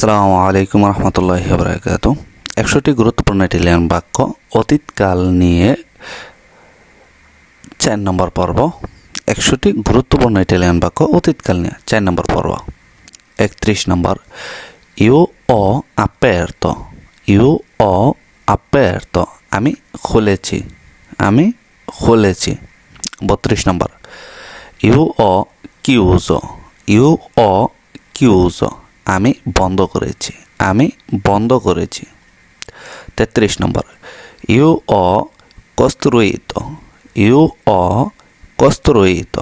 আসসালামু আলাইকুম রহমতুল্লাহ বরাকাত একশোটি গুরুত্বপূর্ণ ইটালিয়ান বাক্য অতীতকাল নিয়ে চার নম্বর পর্ব। একশোটি গুরুত্বপূর্ণ ইটালিয়ান বাক্য অতীতকাল নিয়ে চার নম্বর পর্ব। একত্রিশ নম্বর, ইউ ও আপ্যায়র্ত। ইউ ও আপ্যায়র্ত। আমি খুলেছি। আমি খুলেছি। বত্রিশ নম্বর, ইউ অ কিউজ। ইউ অ কিউজো। আমি বন্ধ করেছি, আমি বন্ধ করেছি। তেত্রিশ নম্বর, ইউ অ কস্তুরুইত ইউ অ কস্তুরুইত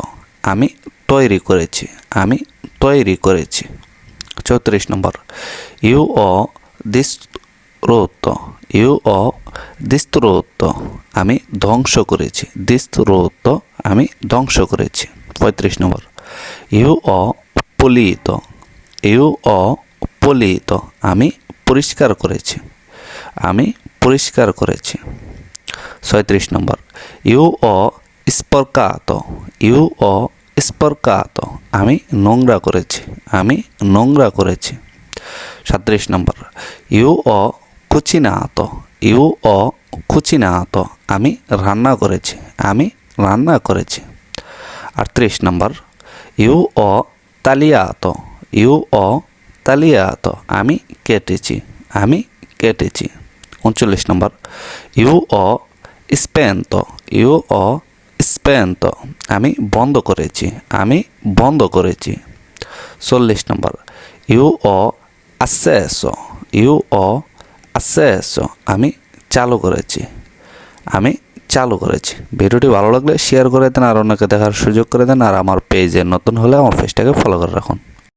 আমি তৈরি করেছি, আমি তৈরি করেছি। চৌত্রিশ নম্বর, ইউ অ দিস্রোত ইউ অ দিস্রোত আমি ধ্বংস করেছি দিস্রোত আমি ধ্বংস করেছি। পঁয়ত্রিশ নম্বর, ইউ অ পলিত ইউ ও পলিত আমি পরিষ্কার করেছি। আমি পরিষ্কার করেছি। ছয়ত্রিশ নম্বর। ইউ অ স্পর্কাত, ইউ অ স্পর্কাত, আমি নোংরা করেছি, আমি নোংরা করেছি। সাঁত্রিশ নম্বর। ইউ অ কুচিনাত, ইউ অ কুচিনাত, আমি রান্না করেছি, আমি রান্না করেছি। আটত্রিশ নম্বর। ইউ ও তালিয়াত ইউ ও তালিয়াত আমি কেটেছি আমি কেটেছি। উনচল্লিশ নম্বর, ইউ ও স্পেন্ত ইউ ও স্পেন্ত আমি বন্ধ করেছি, আমি বন্ধ করেছি। চল্লিশ নম্বর, ইউ অ আসেস ইউ ও আসেস আমি চালু করেছি, আমি চালু করেছি। ভিডিওটি ভালো লাগলে শেয়ার করে দেন আর অন্যকে দেখার সুযোগ করে দেন আর আমার পেজে নতুন হলে আমার পেজটাকে ফলো করে রাখুন।